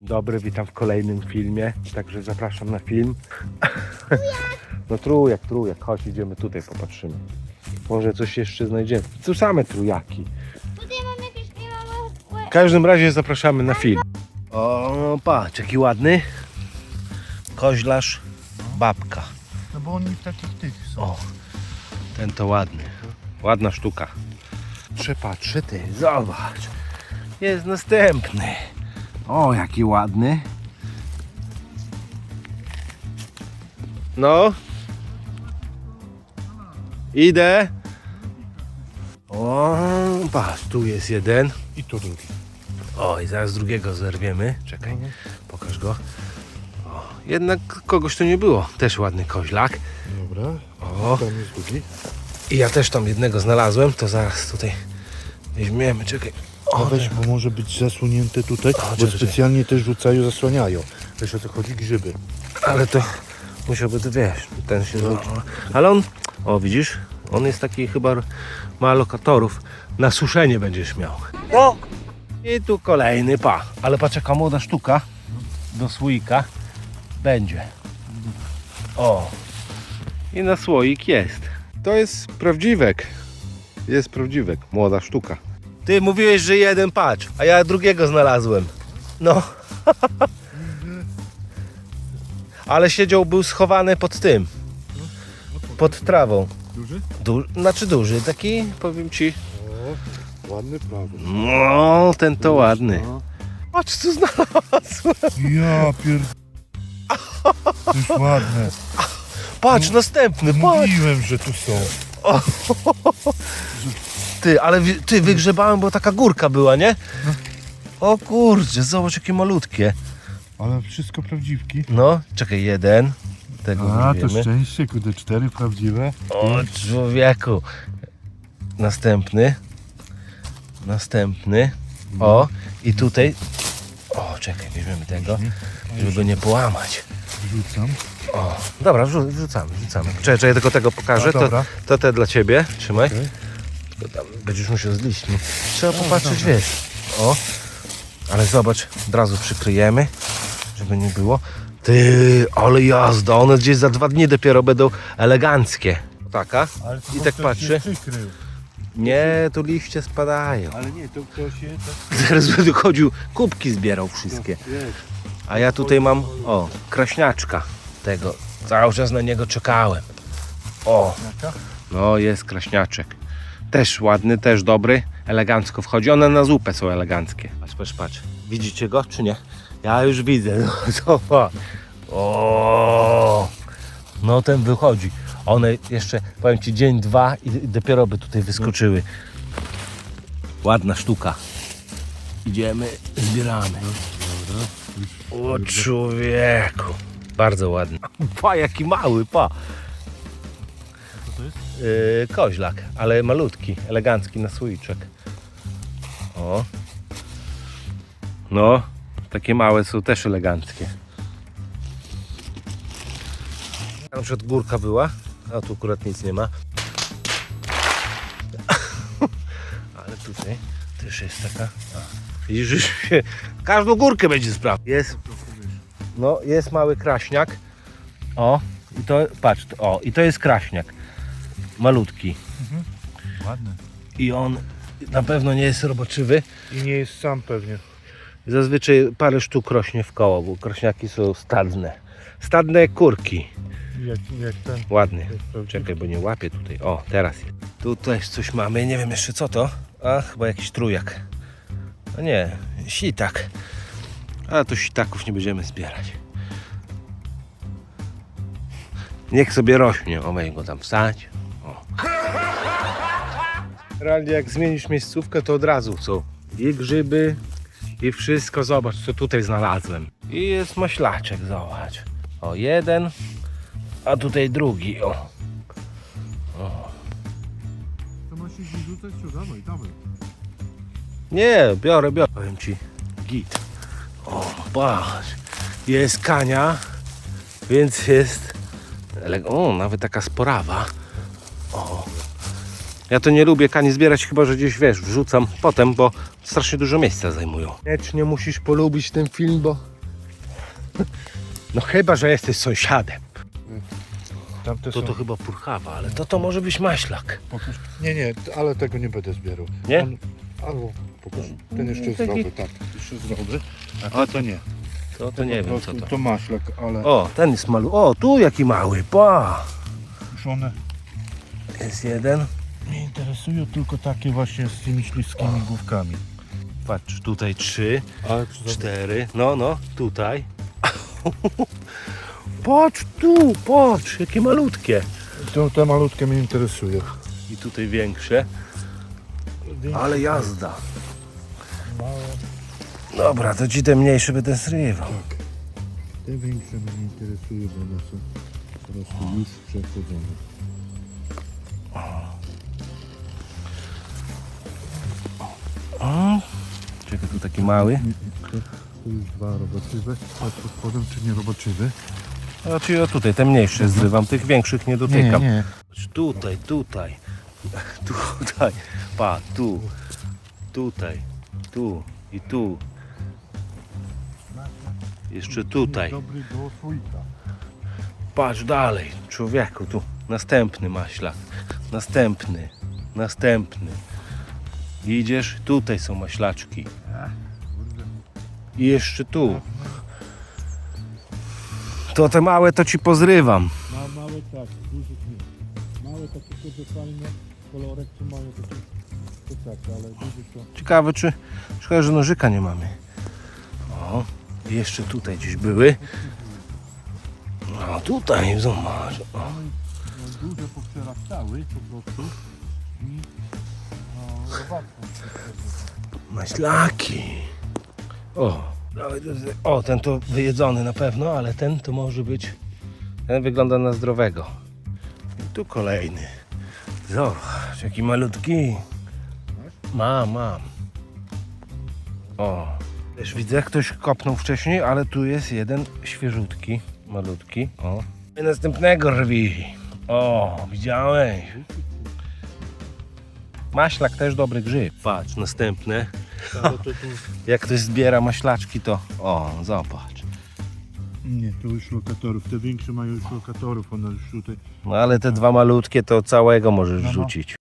Dobry, witam w kolejnym filmie, także zapraszam na film. No trójak, trójak, chodź idziemy tutaj, popatrzymy. Może coś jeszcze znajdziemy. Tu same trójaki. Tutaj mam jakieś nie W każdym razie zapraszamy na film. O, patrz, jaki ładny. Koźlarz, babka. No bo oni w takich tych są. O, ten to ładny. Ładna sztuka. Przepatrzę ty, zobacz. Jest następny. O, jaki ładny. No. Idę. O, patrz, tu jest jeden. I tu drugi. O, i zaraz drugiego zerwiemy. Czekaj, pokaż go. O, jednak kogoś tu nie było. Też ładny koźlak. Dobra. O. Tam jest drugi. I ja też tam jednego znalazłem, to zaraz tutaj weźmiemy, czekaj. O, weź, bo może być zasunięte tutaj, O, bo czekaj, specjalnie też rzucają, zasłaniają. Wiesz o co chodzi? Grzyby. ale to musiałby to wiesz, ten się zwrócił. Ale on, o widzisz, on jest taki chyba, ma lokatorów, na suszenie będziesz miał. No i tu kolejny, pa. Ale patrz jaka młoda sztuka do słoika będzie. O, i na słoik jest. To jest prawdziwek. Jest prawdziwek, młoda sztuka. Ty mówiłeś, że jeden patrz, a ja drugiego znalazłem. No. Ale siedział, był schowany pod tym. Pod trawą. Duży? Du znaczy duży, taki powiem ci. O, ładny prawy. No, ten to ładny. Patrz co znalazłem. Ja pier... To jest ładne. Patrz, następny, patrz. Mówiłem, że tu są. Ty, ale wi- ty wygrzebałem, bo taka górka była, nie? O kurczę, zobacz jakie malutkie. Ale wszystko prawdziwki. No, czekaj, jeden. Tego A, to weźmiemy. szczęście, kudy cztery prawdziwe. O człowieku. Następny. Następny. O, i tutaj. O, czekaj, weźmiemy tego, żeby go nie połamać. Wrzucam. O, dobra, wrzu- wrzucamy, wrzucamy. Czekaj, czekaj, tylko tego pokażę. A, To, dobra. to te dla ciebie. Trzymaj. Okej. Tylko tam będziesz musiał z liśćmi. Trzeba popatrzeć, wiesz. O, ale zobacz, od razu przykryjemy, żeby nie było. Ty, ale jazda, one gdzieś za dwa dni dopiero będą eleganckie. Taka. I tak patrzy. Nie, tu liście spadają. Ale nie, to ktoś się tak... Zaraz będę chodził, kubki zbierał wszystkie. Jest. A ja tutaj mam, o, kraśniaczka tego. Cały czas na niego czekałem. O, no jest kraśniaczek. Też ładny, też dobry, elegancko wchodzi. One na zupę są eleganckie. Patrz, patrz, patrz. Widzicie go, czy nie? Ja już widzę. No, zobacz. O, no ten wychodzi. One jeszcze, powiem Ci, dzień, dwa i dopiero by tutaj wyskoczyły. Ładna sztuka. Idziemy, zbieramy. O człowieku. Bardzo ładny. Pa, jaki mały, pa. Yy, koźlak, ale malutki, elegancki na słoiczek. O. No, takie małe są też eleganckie. Na przykład górka była, a tu akurat nic nie ma. Ale tutaj też jest taka. A, widzisz, że się każdą górkę będzie sprawdzał. Jest, no, jest mały kraśniak. O, i to, patrz, o, i to jest kraśniak. Malutki. Ładny. I on na pewno nie jest roboczywy. I nie jest sam pewnie. Zazwyczaj parę sztuk rośnie w koło, bo krośniaki są stadne. Stadne kurki. Jak, jak ten... Ładny. Czekaj, bo nie łapię tutaj. O, teraz jest. Tu też coś mamy, nie wiem jeszcze co to. A, chyba jakiś trójak. No nie, sitak. A to sitaków nie będziemy zbierać. Niech sobie rośnie. O, go tam wstać. O. Realnie jak zmienisz miejscówkę, to od razu są i grzyby, i wszystko. Zobacz, co tutaj znalazłem. I jest maślaczek, zobacz. O, jeden, a tutaj drugi. O. To masz rzucać, co? Dawaj, dawaj. Nie, biorę, biorę. Powiem ci, git. O, patrz. Jest kania, więc jest... O, nawet taka sporawa. O. Ja to nie lubię kani zbierać, chyba że gdzieś wiesz, wrzucam potem, bo strasznie dużo miejsca zajmują. Koniecznie musisz polubić ten film, bo. No chyba, że jesteś sąsiadem. Tamte To są... to chyba purchawa, ale to to może być maślak. Pokaż. Nie, nie, ale tego nie będę zbierał. Nie? On... Albo pokaż. Ten jeszcze Taki- zdrowy, tak. Jeszcze zdrowy. A to, to nie. To, to nie wiem co to. To maślak, ale O, ten jest malu. O, tu jaki mały, pa! już one Jest jeden. Mnie interesują tylko takie właśnie z tymi śliskimi główkami. Patrz, tutaj trzy, Ale cztery. No, no, tutaj. Patrz tu, patrz, jakie malutkie. to, te malutkie mnie interesują. I tutaj większe. Ale jazda. Małe, Dobra, to ci te mniejsze będę zrywał. tak. Te większe mnie interesują, bo one są po prostu już przechodzone. Tu taki mały. To już dwa roboczywe. Patrz pod spodem, czy nie roboczywy? A czyli o tutaj, te mniejsze zrywam, tych większych nie dotykam. nie. Patrz, Tutaj, tutaj, tutaj, pa, tu, tutaj, tu i tu. Jeszcze tutaj. Dobry do słoika. Patrz dalej, człowieku, tu. Następny maślak. Następny. Następny. Idziesz, tutaj są maślaczki. I jeszcze tu. To te małe to ci pozrywam. Ma małe tak, dużych nie. Małe takie kurde fajne, kolorek czy mają takie, to tak, ale duże to... Ciekawe, czy szkoda, że nożyka nie mamy. O, jeszcze tutaj gdzieś były. No tutaj, zobacz. O. One no, duże po prostu i no, zobaczmy. Maślaki. O, o, ten to wyjedzony na pewno, ale ten to może być. Ten wygląda na zdrowego. I tu kolejny. Zobacz, jaki malutki. Mam, mam. O, też widzę, ktoś kopnął wcześniej, ale tu jest jeden świeżutki, malutki. O. I następnego rwi. O, widziałeś? Maślak też dobry grzyb. Patrz, następne. Jak ktoś zbiera maślaczki, to o, zobacz. Nie, to już lokatorów. Te większe mają już lokatorów, one już tutaj... No ale te dwa malutkie to całego możesz No, no. wrzucić.